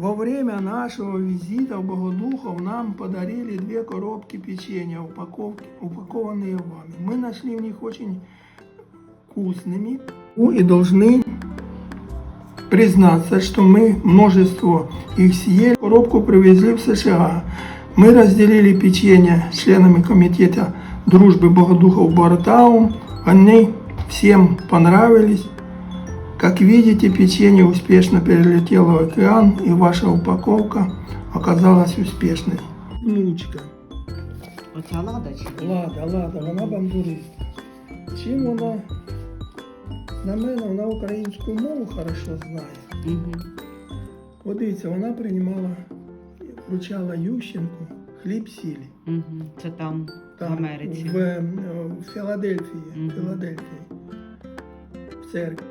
для нашего визита в Богодухов нам подарили две коробки печенья, упаковки, упакованные вами. Мы нашли в них очень вкусными Ну и должны признаться, что мы множество их съели. Коробку привезли в США. Мы разделили печенье с членами комитета дружбы Богодухов Бартаун. Они всем понравились. Как видите, печенье успешно перелетело в океан, и ваша упаковка оказалась успешной. Внучка. Оця лада чи ні? Лада, лада, вона бандурист. Чим вона? На мене вона українську мову хорошо знає. Угу. От дивіться, вона приймала, вручала Ющенку хліб сілі. Угу. Це там, Там, в Америці. В, е, в Філадельфії. Мгм. Філадельфії. В церкві.